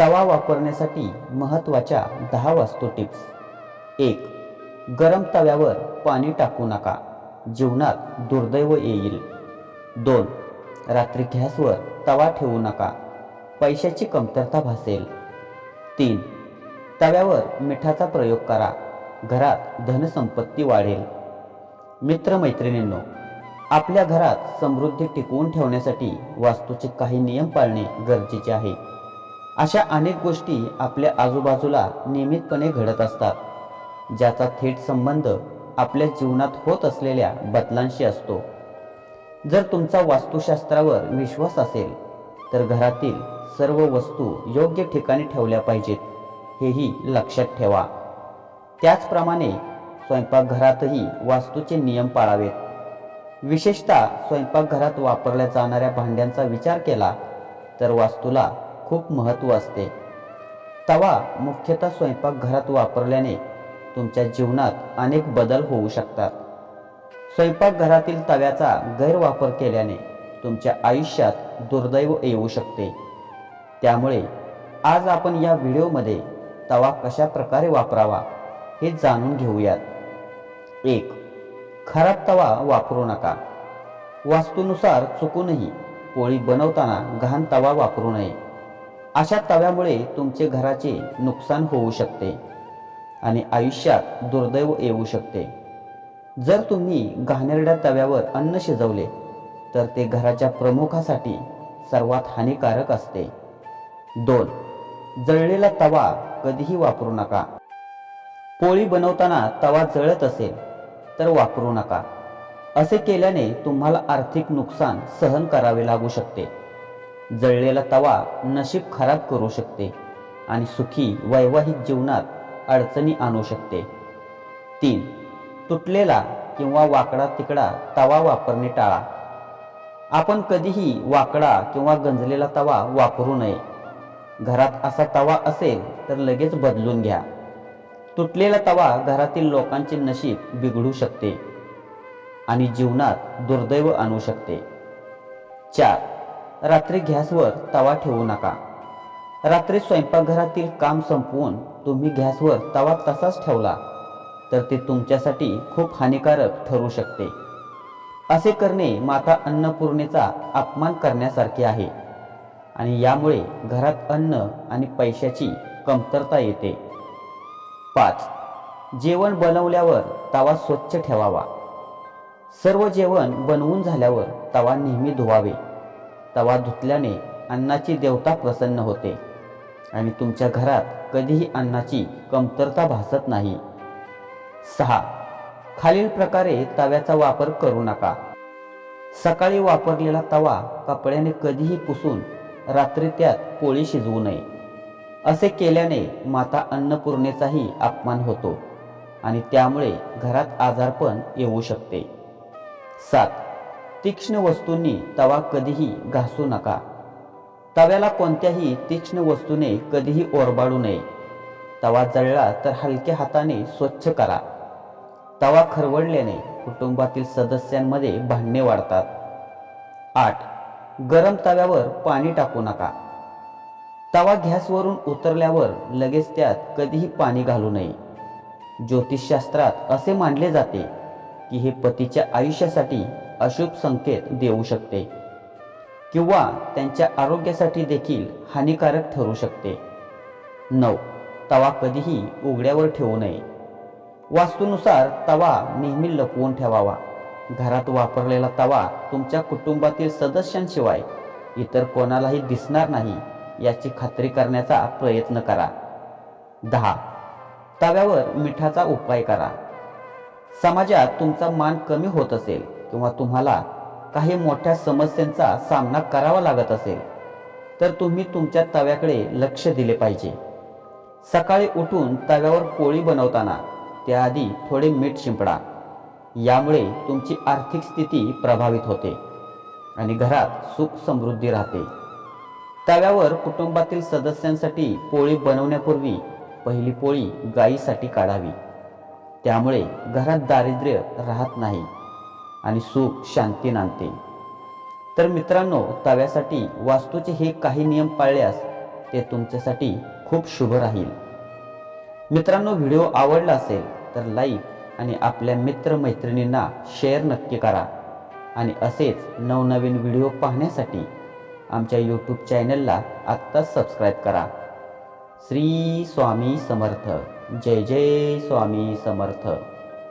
तवा वापरण्यासाठी महत्त्वाच्या दहा वास्तू टिप्स. एक गरम तव्यावर पाणी टाकू नका. जीवनात दुर्दैव येईल. दोन रात्री गॅसवर तवा ठेवू नका. पैशाची कमतरता भासेल. तीन तव्यावर मिठाचा प्रयोग करा. घरात धनसंपत्ती वाढेल. मित्रमैत्रिणींनो आपल्या घरात समृद्धी टिकवून ठेवण्यासाठी वास्तूचे काही नियम पाळणे गरजेचे आहे. अशा अनेक गोष्टी आपल्या आजूबाजूला नियमितपणे घडत असतात. ज्याचा थेट संबंध आपल्या जीवनात होत असलेल्या बदलांशी असतो. जर तुमचा वास्तुशास्त्रावर विश्वास असेल तर घरातील सर्व वस्तू योग्य ठिकाणी ठेवल्या पाहिजेत हेही लक्षात ठेवा. त्याचप्रमाणे स्वयंपाकघरातही वास्तूचे नियम पाळावेत. विशेषतः स्वयंपाकघरात वापरल्या जाणाऱ्या भांड्यांचा विचार केला तर वास्तूला खूप महत्त्व असते. तवा मुख्यतः स्वयंपाकघरात वापरल्याने तुमच्या जीवनात अनेक बदल होऊ शकतात. स्वयंपाकघरातील तव्याचा गैरवापर केल्याने तुमच्या आयुष्यात दुर्दैव येऊ शकते. त्यामुळे आज आपण या व्हिडिओमध्ये तवा कशा प्रकारे वापरावा हे जाणून घेऊयात. एक खराब तवा वापरू नका. वास्तूनुसार चुकूनही पोळी बनवताना घाण तवा वापरू नये. अशा तव्यामुळे तुमचे घराचे नुकसान होऊ शकते आणि आयुष्यात दुर्दैव येऊ शकते. जर तुम्ही घाणेरड्या तव्यावर अन्न शिजवले तर ते घराच्या प्रमुखासाठी सर्वात हानिकारक असते. दोन जळलेला तवा कधीही वापरू नका. पोळी बनवताना तवा जळत असेल तर वापरू नका. असे केल्याने तुम्हाला आर्थिक नुकसान सहन करावे लागू शकते. जळलेला तवा नशीब खराब करू शकते आणि सुखी वैवाहिक जीवनात अडचणी आणू शकते. तीन तुटलेला किंवा वाकडा तिकडा तवा वापरणे टाळा. आपण कधीही वाकडा किंवा गंजलेला तवा वापरू नये. घरात असा तवा असेल तर लगेच बदलून घ्या. तुटलेला तवा घरातील लोकांचे नशीब बिघडू शकते आणि जीवनात दुर्दैव आणू शकते. चार रात्री गॅसवर तवा ठेवू नका. रात्री स्वयंपाकघरातील काम संपवून तुम्ही गॅसवर तवा तसाच ठेवला तर ते तुमच्यासाठी खूप हानिकारक ठरू शकते. असे करणे माता अन्नपूर्णेचा अपमान करण्यासारखे आहे आणि यामुळे घरात अन्न आणि पैशाची कमतरता येते. पाच. जेवण बनवल्यावर तवा स्वच्छ ठेवावा. सर्व जेवण बनवून झाल्यावर तवा नेहमी धुवावे. तवा धुतल्याने अन्नाची देवता प्रसन्न होते. आणि तुमच्या घरात कधीही अन्नाची कमतरता भासत नाही. सहा. खालील प्रकारे तव्याचा वापर करू नका. सकाळी वापरलेला तवा कपड्याने कधीही पुसून रात्री त्यात पोळी शिजवू नये. असे केल्याने माता अन्नपूर्णेचाही अपमान होतो आणि त्यामुळे घरात आजारपण येऊ शकते. सात. तीक्ष्ण वस्तूंनी तवा कधीही घासू नका. तव्याला कोणत्याही तीक्ष्ण वस्तूने कधीही ओरबाडू नये. तवा जळला तर हलक्या हाताने स्वच्छ करा. तवा खरवडल्याने कुटुंबातील सदस्यांमध्ये भांडणे वाढतात. आठ. गरम तव्यावर पाणी टाकू नका. तवा गॅसवरून उतरल्यावर लगेच त्यात कधीही पाणी घालू नये. ज्योतिषशास्त्रात असे मानले जाते की हे पतीच्या आयुष्यासाठी अशुभ संकेत देऊ शकते किंवा त्यांच्या आरोग्यासाठी देखील हानिकारक ठरू शकते. नऊ. तवा कधीही उघड्यावर ठेवू नये. वास्तूनुसार तवा नेहमी लपवून ठेवावा. घरात वापरलेला तवा तुमच्या कुटुंबातील सदस्यांशिवाय इतर कोणालाही दिसणार नाही याची खात्री करण्याचा प्रयत्न करा. दहा. तव्यावर मिठाचा उपाय करा. समाजात तुमचा मान कमी होत असेल किंवा तुम्हाला काही मोठ्या समस्यांचा सामना करावा लागत असेल तर तुम्ही तुमच्या तव्याकडे लक्ष दिले पाहिजे. सकाळी उठून तव्यावर पोळी बनवताना त्याआधी थोडे मीठ शिंपडा. यामुळे तुमची आर्थिक स्थिती प्रभावित होते आणि घरात सुख समृद्धी राहते. तव्यावर कुटुंबातील सदस्यांसाठी पोळी बनवण्यापूर्वी पहिली पोळी गायीसाठी काढावी. त्यामुळे घरात दारिद्र्य राहत नाही. आणि सुख शांती नांदते. तर मित्रांनो तव्यासाठी वास्तूचे हे काही नियम पाळल्यास ते तुमच्यासाठी खूप शुभ राहील. मित्रांनो व्हिडिओ आवडला असेल तर लाईक आणि आपल्या मित्रमैत्रिणींना शेअर नक्की करा. आणि असेच नवनवीन व्हिडिओ पाहण्यासाठी आमच्या यूट्यूब चॅनलला आत्ताच सबस्क्राईब करा. श्री स्वामी समर्थ. जय जय स्वामी समर्थ.